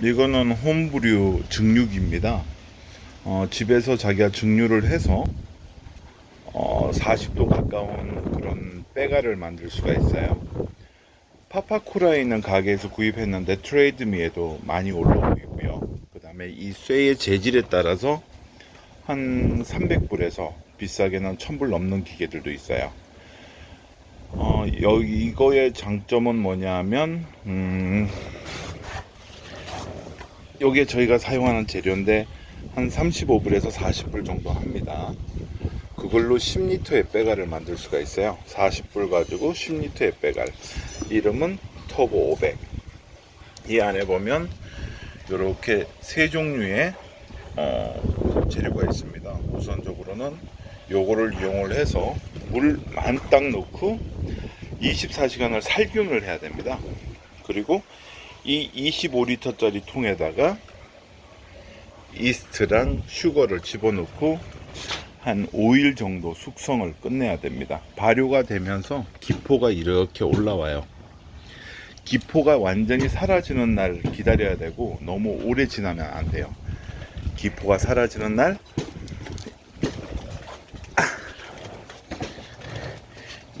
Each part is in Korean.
이거는 홈브류 증류기입니다. 어, 집에서 자기가 증류를 해서 어, 40도 가까운 그런 빼가를 만들 수가 있어요. 파파쿠라에 있는 가게에서 구입했는데 트레이드미에도 많이 올라오고 있고요. 그 다음에 이 쇠의 재질에 따라서 한 300불에서 비싸게는 1000불 넘는 기계들도 있어요. 어, 여기 이거의 장점은 뭐냐면 음, 요게 저희가 사용하는 재료인데 한 35불에서 40불 정도 합니다. 그걸로 10리터의 빼갈을 만들 수가 있어요. 40불 가지고 10리터의 빼갈. 이름은 터보 500. 이 안에 보면 이렇게 세 종류의 어, 재료가 있습니다. 우선적으로는 요거를 이용을 해서 물 만땅 넣고 24시간을 살균을 해야 됩니다. 그리고 이 25리터짜리 통에다가 이스트랑 슈거를 집어넣고 한 5일 정도 숙성을 끝내야 됩니다. 발효가 되면서 기포가 이렇게 올라와요. 기포가 완전히 사라지는 날 기다려야 되고 너무 오래 지나면 안 돼요. 기포가 사라지는 날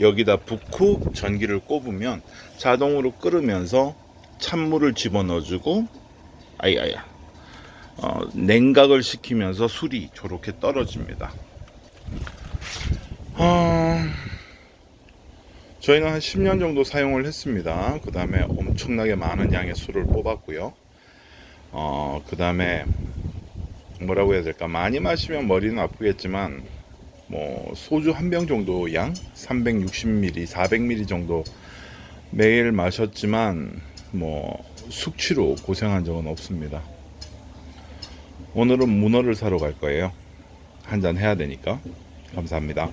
여기다 붓고 전기를 꼽으면 자동으로 끓으면서 찬물을 집어넣어주고 아이아야 어, 냉각을 시키면서 술이 저렇게 떨어집니다. 어, 저희는 한 10년 정도 사용을 했습니다. 그 다음에 엄청나게 많은 양의 술을 뽑았고요. 어, 그 다음에 뭐라고 해야 될까? 많이 마시면 머리는 아프겠지만 뭐 소주 한 병 정도 양 360ml, 400ml 정도 매일 마셨지만 뭐 숙취로 고생한 적은 없습니다. 오늘은 문어를 사러 갈 거예요. 한잔 해야 되니까. 감사합니다.